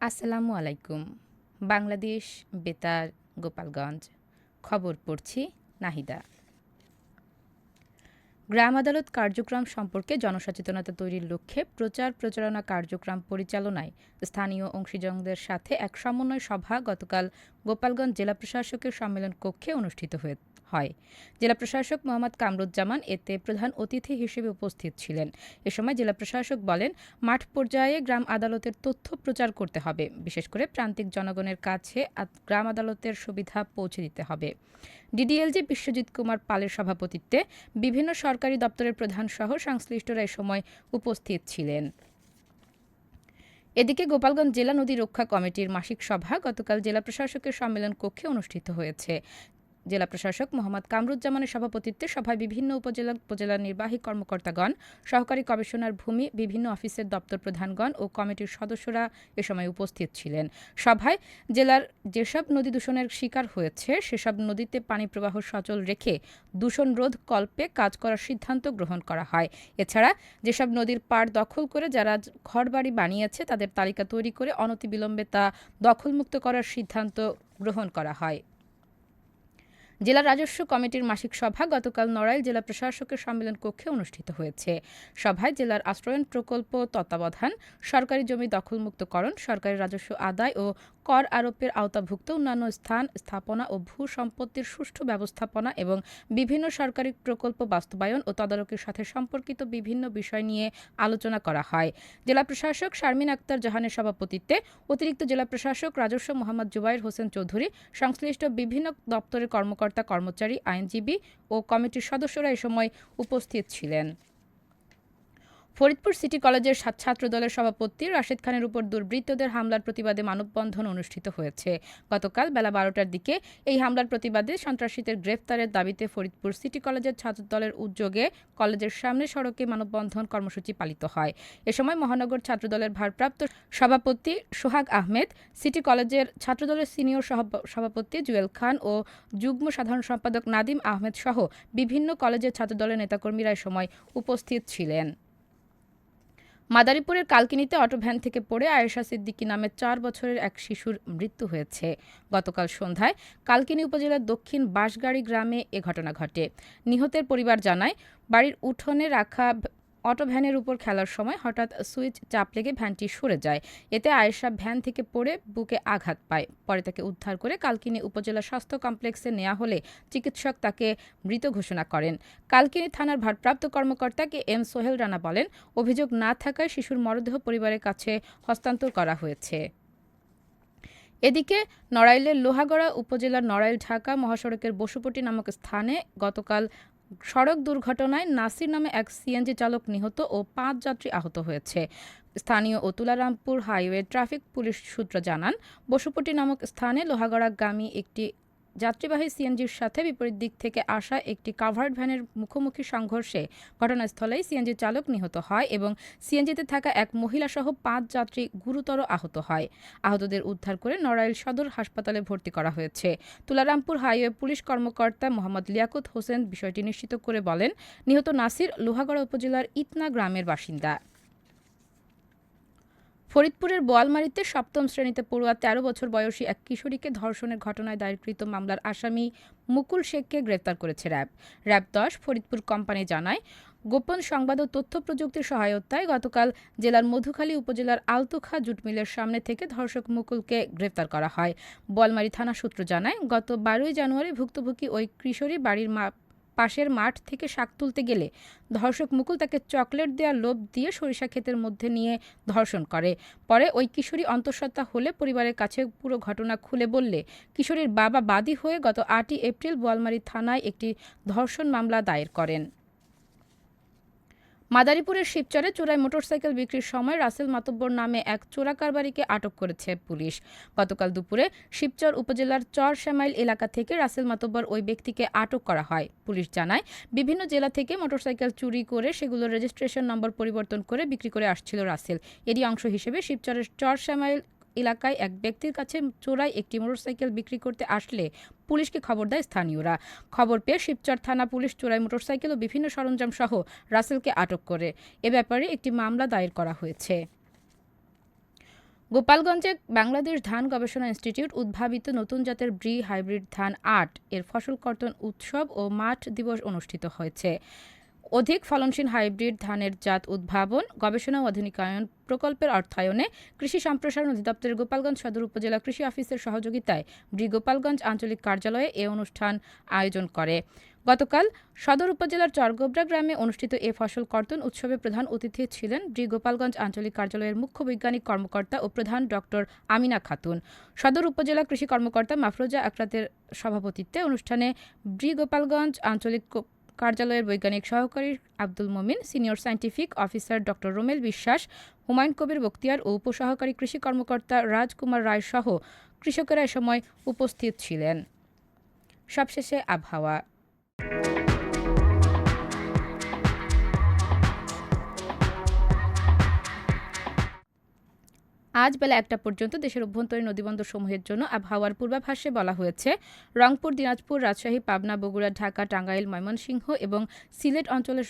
আসসালামু আলাইকুম। বাংলাদেশ, বেতার, গোপালগঞ্জ। খবর পড়ছি নাহিদা। গ্রাম আদালত কার্যক্রম সম্পর্কে জনসচেতনতা তৈরির লক্ষ্যে প্রচার প্রচারণা কার্যক্রম পরিচালনায় স্থানীয় অংশীজনদের সাথে এক সমন্বয় সভা গতকাল গোপালগঞ্জ জেলা প্রশাসকের সম্মেলন কক্ষে অনুষ্ঠিত হয়ে হয়। জেলা প্রশাসক মোহাম্মদ কামরুজ্জামান এতে প্রধান অতিথি হিসেবে উপস্থিত ছিলেন। এ সময় জেলা প্রশাসক বলেন, মাঠ পর্যায়ে গ্রাম আদালতের তথ্য প্রচার করতে হবে। বিশেষ করে প্রান্তিক জনগণের কাছে গ্রাম আদালতের সুবিধা পৌঁছে দিতে হবে। ডিডিএলজি বিশ্বজিৎ কুমার পালের সভাপতিত্বে বিভিন্ন সরকারি দপ্তরের প্রধান সহ সংশ্লিষ্টরা এ সময় উপস্থিত ছিলেন। এদিকে গোপালগঞ্জ জেলা নদী রক্ষা কমিটির মাসিক সভা গতকাল জেলা প্রশাসকের সম্মেলন কক্ষে অনুষ্ঠিত হয়েছে। জেলা প্রশাসক মোহাম্মদ কামরুজ্জামানের সভাপতিত্বে সভায় বিভিন্ন উপজেলা উপজেলার নির্বাহী কর্মকর্তাগণ, সহকারী কমিশনার ভূমি, বিভিন্ন অফিসের দপ্তর প্রধানগণ ও কমিটির সদস্যরা এ সময় উপস্থিত ছিলেন। সভায় জেলার যেসব নদী দূষণের শিকার হয়েছে, সেসব নদীতে পানি প্রবাহ সচল রেখে দূষণ রোধ কল্পে কাজ করার সিদ্ধান্ত গ্রহণ করা হয়। এছাড়া যেসব নদীর পাড় দখল করে যারা ঘরবাড়ি বানিয়েছে, তাদের তালিকা তৈরি করে অনতিবিলম্বে তা দখলমুক্ত করার সিদ্ধান্ত গ্রহণ করা হয়। জেলা রাজস্ব কমিটির মাসিক সভা গতকাল নড়াইল জেলা প্রশাসকের সম্মেলন কক্ষে অনুষ্ঠিত হয়েছে। সভায় জেলার আশ্রয়ন প্রকল্প তত্ত্বাবধান, সরকারি জমি দখলমুক্তকরণ, সরকারি রাজস্ব আদায় ও কর আরোপের আওতাভুক্ত অন্যান্য স্থান, স্থাপনা ও ভূ সম্পত্তির সুষ্ঠু ব্যবস্থাপনা এবং বিভিন্ন সরকারি প্রকল্প বাস্তবায়ন ও তদারকির সাথে সম্পর্কিত বিভিন্ন বিষয় নিয়ে আলোচনা করা হয়। জেলা প্রশাসক শারমিন আক্তার জাহানের সভাপতিত্বে অতিরিক্ত জেলা প্রশাসক রাজস্ব মোহাম্মদ জুবাইর হোসেন চৌধুরী, সংশ্লিষ্ট বিভিন্ন দপ্তরের কর্মকর্তা, কর্মচারী, আইনজীবী ও কমিটির সদস্যরা এ সময় উপস্থিত ছিলেন। ফরিদপুর সিটি কলেজের ছাত্রদলের সভাপতি রাশেদ খানের উপর দুর্বৃত্তদের হামলার প্রতিবাদে মানববন্ধন অনুষ্ঠিত হয়েছে। গতকাল বেলা বারোটার দিকে এই হামলার প্রতিবাদে সন্ত্রাসীদের গ্রেফতারের দাবিতে ফরিদপুর সিটি কলেজের ছাত্রদলের উদ্যোগে কলেজের সামনে সড়কে মানববন্ধন কর্মসূচি পালিত হয়। এ সময় মহানগর ছাত্রদলের ভারপ্রাপ্ত সভাপতি সোহাগ আহমেদ, সিটি কলেজের ছাত্রদলের সিনিয়র সভাপতি জুয়েল খান ও যুগ্ম সাধারণ সম্পাদক নাদিম আহমেদ সহ বিভিন্ন কলেজের ছাত্রদলের নেতাকর্মীরা এ সময় উপস্থিত ছিলেন। মাদারীপুরের কালকিনিতে অটোভ্যান থেকে পড়ে আয়েশা সিদ্দিকি নামে চার বছরের এক শিশুর মৃত্যু হয়েছে। গতকাল সন্ধ্যায় কালকিনি উপজেলার দক্ষিণ বাঁশগাড়ি গ্রামে এ ঘটনা ঘটে। নিহতের পরিবার জানায়, বাড়ির উঠোনে রাখা অটো ভ্যানের উপর খেলার সময় হঠাৎ সুইচ চাপ লেগে ভ্যানটি সরে যায়। এতে আয়েশা ভ্যান থেকে পড়ে বুকে আঘাত পায়। পরে তাকে উদ্ধার করে কালকিনি উপজেলা স্বাস্থ্য কমপ্লেক্সে নেওয়া হলে চিকিৎসক তাকে মৃত ঘোষণা করেন। কালকিনি থানার ভারপ্রাপ্ত কর্মকর্তাকে এম সোহেল রানা বলেন, অভিযোগ না থাকায় শিশুর মরদেহ পরিবারের কাছে হস্তান্তর করা হয়েছে। এদিকে নড়াইলের লোহাগড়া উপজেলার নড়াইল ঢাকা মহাসড়কের বসুপটি নামক স্থানে গতকাল সড়ক দুর্ঘটনায় নাসির নামে এক সিএনজি চালক নিহত ও পাঁচ যাত্রী আহত হয়েছে। স্থানীয় ও তুলারামপুর হাইওয়ে ট্রাফিক পুলিশ সূত্র জানান, বসুপটি নামক স্থানে লোহাগড়াগামী একটি যাত্রীবাহী সিএনজির সাথে বিপরীত দিক থেকে আসা একটি কাভার্ড ভ্যানের মুখোমুখি সংঘর্ষে ঘটনাস্থলেই সিএনজি চালক নিহত হয় এবং সিএনজিতে থাকা এক মহিলাসহ পাঁচ যাত্রী গুরুতর আহত হয়। আহতদের উদ্ধার করে নড়াইল সদর হাসপাতালে ভর্তি করা হয়েছে। তুলারামপুর হাইওয়ে পুলিশ কর্মকর্তা মোহাম্মদ লিয়াকুত হোসেন বিষয়টি নিশ্চিত করে বলেন, নিহত নাসির লোহাগড়া উপজেলার ইতনা গ্রামের বাসিন্দা। ফরিদপুরের বোয়ালমারিতে সপ্তম শ্রেণীতে পড়ুয়া তেরো বছর বয়সী এক কিশোরীকে ধর্ষণের ঘটনায় দায়েরকৃত মামলার আসামি মুকুল শেখকে গ্রেপ্তার করেছে র্যাব। র্যাব দশ, ফরিদপুর কোম্পানি জানায়, গোপন সংবাদ ও তথ্য প্রযুক্তির সহায়তায় গতকাল জেলার মধুখালী উপজেলার আলতুখা জুট মিলের সামনে থেকে ধর্ষক মুকুলকে গ্রেপ্তার করা হয়। বোয়ালমারি থানা সূত্র জানায়, গত বারোই জানুয়ারি ভুক্তভোগী ওই কিশোরী বাড়ির মা পাশের মাঠ থেকে শাক তুলতে গেলে ধর্ষক মুকুল তাকে চকলেট দেওয়ার লোভ দিয়ে সরিষা ক্ষেতের মধ্যে নিয়ে ধর্ষণ করে। পরে ওই কিশোরী অন্তঃসত্ত্বা হলে পরিবারের কাছে পুরো ঘটনা খুলে বললে, কিশোরীর বাবা বাদী হয়ে গত আটই এপ্রিল বোয়ালমারি থানায় একটি ধর্ষণ মামলা দায়ের করেন। মাদারীপুরের শিবচরে চোরাই মোটরসাইকেল বিক্রির সময় রাসেল মাতব্বর নামে এক চোরা কারবারিকে আটক করেছে পুলিশ। গতকাল দুপুরে শিবচর উপজেলার চর শ্যামাইল এলাকা থেকে রাসেল মাতব্বর ওই ব্যক্তিকে আটক করা হয়। পুলিশ জানায়, বিভিন্ন জেলা থেকে মোটরসাইকেল চুরি করে সেগুলোর রেজিস্ট্রেশন নম্বর পরিবর্তন করে বিক্রি করে আসছিল রাসেল। এরই অংশ হিসেবে শিবচরের চর শ্যামাইল এলাকায় এক ব্যক্তির কাছে চোরাই একটি মোটরসাইকেল বিক্রি করতে আসলে পুলিশকে খবর দেয় স্থানীয়রা। খবর পেয়ে শিবচর থানা পুলিশ চোরাই মোটরসাইকেল ও বিভিন্ন সরঞ্জাম সহ রাসেলকে আটক করে। এ ব্যাপারে একটি মামলা দায়ের করা হয়েছে। গোপালগঞ্জে বাংলাদেশ ধান গবেষণা ইনস্টিটিউট উদ্ভাবিত নতুন জাতের ব্রি হাইব্রিড ধান আট, এর ফসল কর্তন উৎসব ও মাঠ দিবস অনুষ্ঠিত হয়েছে। অধিক ফলনশীল হাইব্রিড ধানের জাত উদ্ভাবন, গবেষণা ও আধুনিকায়ন প্রকল্পের অর্থায়নে কৃষি সম্প্রসারণ অধিদপ্তরের গোপালগঞ্জ সদর উপজেলা কৃষি অফিসের সহযোগিতায় ব্রি গোপালগঞ্জ আঞ্চলিক কার্যালয়ে এ অনুষ্ঠান আয়োজন করে। গতকাল সদর উপজেলার চরগোবরা গ্রামে অনুষ্ঠিত এ ফসল কর্তন উৎসবে প্রধান অতিথি ছিলেন ব্রি গোপালগঞ্জ আঞ্চলিক কার্যালয়ের মুখ্য বৈজ্ঞানিক কর্মকর্তা ও প্রধান ডক্টর আমিনা খাতুন। সদর উপজেলা কৃষি কর্মকর্তা মাফরোজা আকরাতের সভাপতিত্বে অনুষ্ঠানে ব্রি গোপালগঞ্জ আঞ্চলিক কার্যালয়ের বৈজ্ঞানিক সহকারী Abdul Momin, senior scientific officer doctor Romel Biswas, Humayun Kabir Bakhtiyar ও উপসহকারী কৃষি কর্মকর্তা রাজকুমার রায় সহ কৃষকেরা এ সময় উপস্থিত ছিলেন। সবশেষে আবহাওয়া। আজ বেলা একটা পর্যন্ত দেশের অভ্যন্তরীণ নদীবন্দর সমূহের জন্য আবহাওয়ার পূর্বাভাসে বলা হয়েছে। রংপুর, দিনাজপুর, রাজশাহী, পাবনা, বগুড়া, ঢাকা, টাঙ্গাইল, ময়মনসিংহ এবং সিলেট অঞ্চলের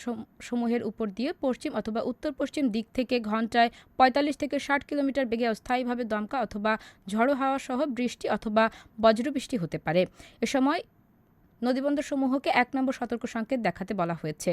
সমূহের উপর দিয়ে পশ্চিম অথবা উত্তর পশ্চিম দিক থেকে ঘন্টায় ৪৫ থেকে ষাট কিলোমিটার বেগে অস্থায়ীভাবে দমকা অথবা ঝড়ো হাওয়া সহ বৃষ্টি অথবা বজ্রবৃষ্টি হতে পারে। এ সময় নদীবন্দরসমূহকে এক নম্বর সতর্ক সংকেত দেখাতে বলা হয়েছে।